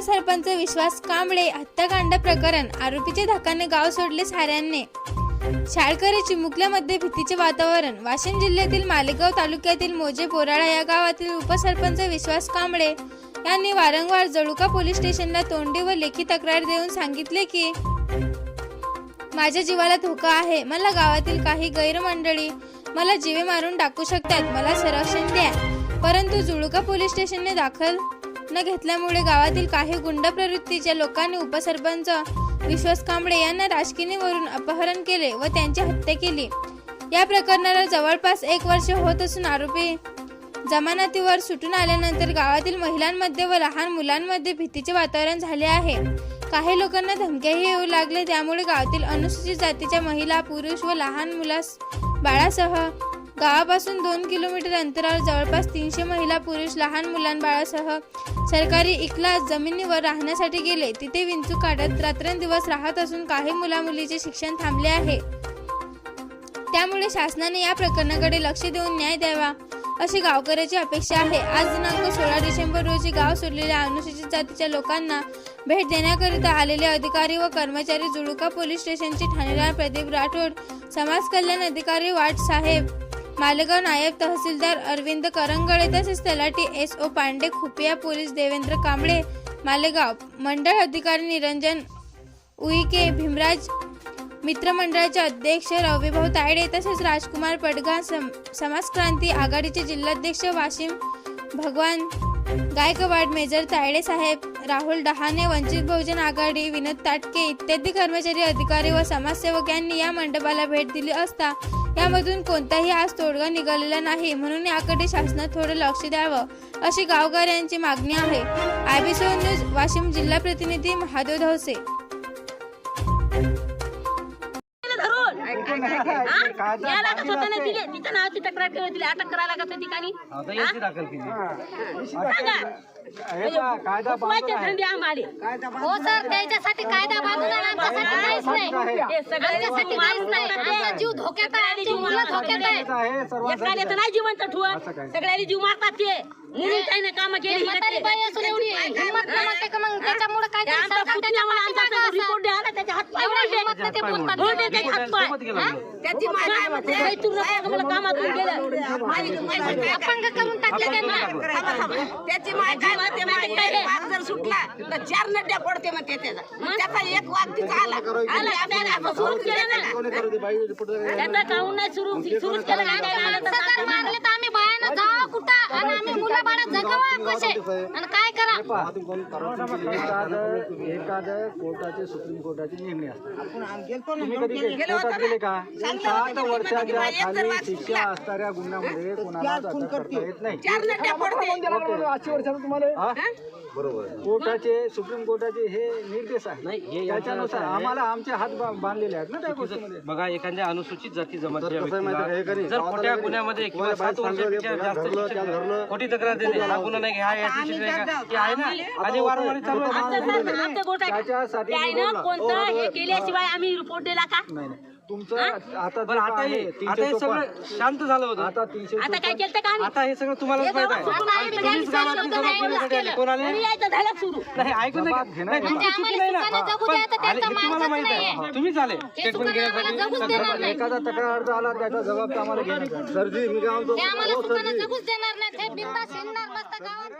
उपसरपंच विश्वास कांबळे हत्याकांड प्रकरण आरोपीच्या धाकाने गाव सोडले साऱ्यांनी. शाळकरी चिमुकल्यामध्ये भीतीचे वातावरण वाशिम जिल्ह्यातील मालेगाव तालुक्यातील मोजे बोराळा या गावातील उपसरपंच विश्वास कांबळे यांनी वारंवार जळुका पोलीस स्टेशनला तोंडी व लेखी तक्रार देऊन सांगितले की माझ्या जीवाला धोका आहे. मला गावातील काही गैरमंडळी मला जीवे मारून टाकू शकतात. मला संरक्षण द्या. परंतु जुळुका पोलीस स्टेशनने दाखल न घेतल्यामुळे गावातील काही गुंड प्रवृत्तीच्या लोकांनी उपसरपंच विश्वास कांबळे यांना राजकिनीवरून अपहरण केले व त्यांची हत्या केली. या प्रकरणाला जवळपास एक वर्ष होत असून आरोपी जमानतीवर सुटून आल्यानंतर गावातील महिलांमध्ये व लहान मुलांमध्ये भीतीचे वातावरण झाले आहे. काही लोकांना धमक्याही येऊ लागले. त्यामुळे गावातील अनुसूचित जातीच्या महिला पुरुष व लहान मुलास बाळासह गावापासून दोन किलोमीटर अंतरावर जवळपास तीनशे महिला पुरुष लहान मुलांबाळासह सरकारी इकला जमिनीवर राहण्यासाठी गेले. तिथे विंचू काढत रात्रंदिवस राहत असून काही मुलामुलीचे शिक्षण थांबले आहे. त्यामुळे शासनाने या प्रकरणाकडे लक्ष देऊन न्याय द्यावा अशी गावकऱ्याची अपेक्षा आहे. आज दिनांक सोळा डिसेंबर रोजी गाव सोडलेल्या अनुसूचित जातीच्या लोकांना भेट देण्याकरिता आलेले अधिकारी व कर्मचारी जुळुका पोलीस स्टेशनचे ठाणेदार प्रदीप राठोड समाज कल्याण अधिकारी वाट साहेब मालेगाव नायब तहसीलदार अरविंद करंगळे तसेच तलाठी एस ओ पांडे खुपिया पोलीस देवेंद्र कांबळे मालेगाव मंडळ अधिकारी निरंजन उईके भीमराज मित्रमंडळाचे अध्यक्ष रविभाऊ तायडे तसेच राजकुमार पडगा सम समाजक्रांती आघाडीचे जिल्हाध्यक्ष वाशिम भगवान गायकवाड मेजर तायडे साहेब राहुल डहाणे वंचित बहुजन आघाडी विनोद ताटके इत्यादी कर्मचारी अधिकारी व समाजसेवक यांनी या मंडपाला भेट दिली असता यामधून कोणताही आज तोडगा निघालेला नाही म्हणून याकडे शासनात थोडं लक्ष द्यावं अशी गावकऱ्यांची मागणी आहे. आयबीसो न्यूज वाशिम जिल्हा प्रतिनिधी महादेव धवसे. याला स्वतःने दिले. तिच्या नावाची तक्रार ठेवली दिली अटक करायला का त्या ठिकाणी आता याची दाखल केली. सांगा फुटवायचे धंदे आम्हाला. हो सर त्याच्यासाठी कायदा बांधून आला, आमच्यासाठी काहीच नाही. हे सगळे आमच्यासाठी काहीच नाही. आमचा जीव धोक्यात आहे आमची मुलं धोक्यात आहे एखाद्याचं नाही जिवंत ठेवत. सगळ्यांनी जीव मारतात ते. म्हणून काही काम केली म्हातारी बाई असून एवढी हिंमत नाही म्हणते का मग त्याच्यामुळे काय ते आमचा पुतण्या मला आमचा रिपोर्ट द्यायला त्याच्या हात पाय एवढी मोडले. हिंमत नाही ते मोडले त्याचे माय काय म्हणते? काही तू नको मला कामातून गेलं. अपंग करून टाकले त्यांना. त्याची माय काय म्हणते? माहिती? वाघ जर सुटला तर चार नड्या पडते म्हणते त्याचा. त्याचा एक वाघ तिचा आला. आला त्याने सुरू केलं ना. त्याचा काहून नाही सुरू? सुरूच केलं नाही काय आलं तर सरकार मारले तर आम्ही बायानं जावा कुठं? आणि आम्ही मुलं बाळा जगावा कसे? आणि काय करा? एखादं एखादं कोर्टाचे सुप्रीम कोर्टाचे निर्णय असतात तुम्ही कधी कोर्टात गेले का? सात वर्षाच्या खाली शिक्षा असणाऱ्या गुन्ह्यामध्ये कोणाला अटक करता येत नाही. चार नड्या पडते आजच्या वर्षात तुम्हाला? बरोबर. कोर्टाचे सुप्रीम कोर्टाचे हे निर्देश आहे त्याच्यानुसार आम्हाला आमचे हात बांधलेले आहेत ना त्या गोष्टीमध्ये. बघा एखाद्या अनुसूचित जाती हे खोट्या गेले, गुन्ह्यामध्ये किंवा सात वर्षापेक्षा जास्त. खोटी तक्रार देणे हा गुन्हा नाही हा याची शिक्षा आहे का? की आहे ना आणि वारंवार चालू आहे. आमचं आमचं गोट आहे त्याच्यासाठी त्यानं. कोणतं हे केल्याशिवाय आम्ही रिपोर्ट दिला का नाही नाही तुमचं आता बरं हे आता हे. सगळं शांत झालं होतं. आता तीनशे आता काय केलं का आम्ही? आता हे सगळं तुम्हालाच माहीत आहे. तुम्हीच गावातून जमा करण्यासाठी आले. कोण आले. घरी यायचं झालं सुरू. नाही ऐकून नाही का? जबाब घेणं नाही, हे तुमची म्हणजे चुकी नाही ना. सुखानं जगू द्या तर पण आले- त्यांचा हे तुम्हाला माहीत आहे. तुम्हीच आले. स्टेटमेंट सुखानं आम्हाला घेण्यासाठी जगूच देणार नाही. एखादा तक्रार अर्ज आला त्याचा जबाब तर आम्हाला घेणं सरजी मी काय म्हणतो? ते आम्हाला हो, सुखानं सरजी. जगूच देणार नाही. ते बिंदास हिंडणार मस्त गावात.